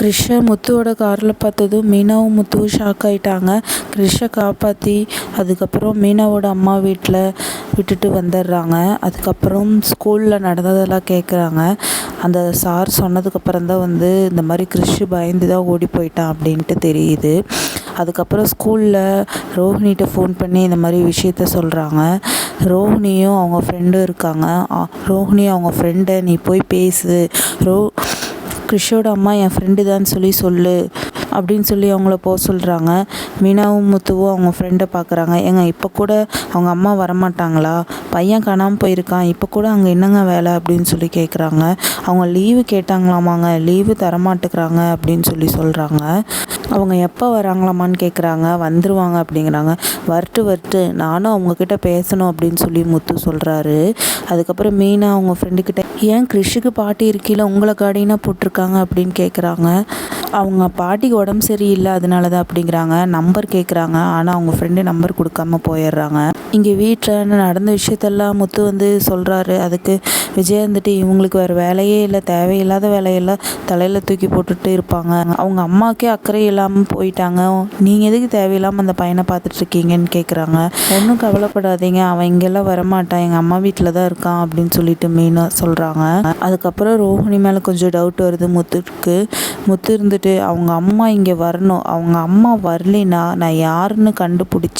கிறிஷை முத்துவோட காரில் பார்த்ததும் மீனாவும் முத்துவும் ஷாக் ஆகிட்டாங்க கிருஷ்ணை காப்பாற்றி அதுக்கப்புறம் மீனாவோட அம்மா வீட்டில் விட்டுட்டு வந்துடுறாங்க. அதுக்கப்புறம் ஸ்கூலில் நடந்ததெல்லாம் கேட்குறாங்க அந்த சார் சொன்னதுக்கப்புறம் தான் வந்து இந்த மாதிரி கிறிஷு பயந்து தான் ஓடி போயிட்டான் அப்படின்ட்டு தெரியுது. அதுக்கப்புறம் ஸ்கூலில் ரோஹினிகிட்ட ஃபோன் பண்ணி இந்த மாதிரி விஷயத்த சொல்கிறாங்க ரோஹினியும் அவங்க ஃப்ரெண்டும் இருக்காங்க. ரோஹிணி அவங்க ஃப்ரெண்டை நீ போய் பேசு. ரோ கிறிஷோட அம்மா என் ஃப்ரெண்டு தான் சொல்லி சொல்லு அப்படின்னு சொல்லி அவங்கள போக சொல்கிறாங்க மீனாவும் முத்துவும் அவங்க ஃப்ரெண்டை பார்க்குறாங்க ஏங்க இப்போ கூட அவங்க அம்மா வரமாட்டாங்களா? பையன் காணாமல் போயிருக்கான். இப்போ கூட அங்கே என்னங்க வேலை அப்படின்னு சொல்லி கேட்குறாங்க அவங்க லீவு கேட்டாங்களாமாங்க. லீவு தரமாட்டுக்கிறாங்க அப்படின்னு சொல்லி சொல்கிறாங்க அவங்க எப்போ வராங்களாமான்னு கேட்குறாங்க வந்துருவாங்க அப்படிங்கிறாங்க. வரட்டு வரட்டு நானும் அவங்கக்கிட்ட பேசணும் அப்படின்னு சொல்லி முத்து சொல்கிறாரு அதுக்கப்புறம் மீனா அவங்க ஃப்ரெண்டுக்கிட்ட ஏன் கிறிஷுக்கு பாட்டி இருக்கையில் உங்களை காடினா போட்டிருக்காங்க? அப்படின்னு கேட்குறாங்க அவங்க பாட்டிக்கு உடம்பு சரியில்லை அதனால தான் அப்படிங்கிறாங்க. நம்பர் கேட்குறாங்க ஆனால் அவங்க ஃப்ரெண்டு நம்பர் கொடுக்காம போயிடுறாங்க. இங்கே வீட்டில் நடந்த விஷயத்தெல்லாம் முத்து வந்து சொல்கிறாரு அதுக்கு விஜய் வந்துட்டு இவங்களுக்கு வேறு வேலையே இல்லை தேவையில்லாத வேலையெல்லாம் தலையில் தூக்கி போட்டுட்டு இருப்பாங்க. அவங்க அம்மாக்கே அக்கறை இல்லாமல் போயிட்டாங்க. நீங்கள் எதுக்கு தேவையில்லாமல் அந்த பையனை பார்த்துட்ருக்கீங்கன்னு கேட்குறாங்க ஒன்றும் கவலைப்படாதீங்க. அவன் இங்கெல்லாம் வரமாட்டான். எங்கள் அம்மா வீட்டில் தான் இருக்கான் அப்படின்னு சொல்லிட்டு மெயினாக சொல்கிறாங்க அதுக்கப்புறம் ரோஹிணி மேலே கொஞ்சம் டவுட் வருது முத்துக்கு. முத்து இருந்துட்டு அவங்க அம்மா இங்கே வரணும். அவங்க அம்மா வரலைன்னா நான் யாருன்னு கண்டுபிடிச்சி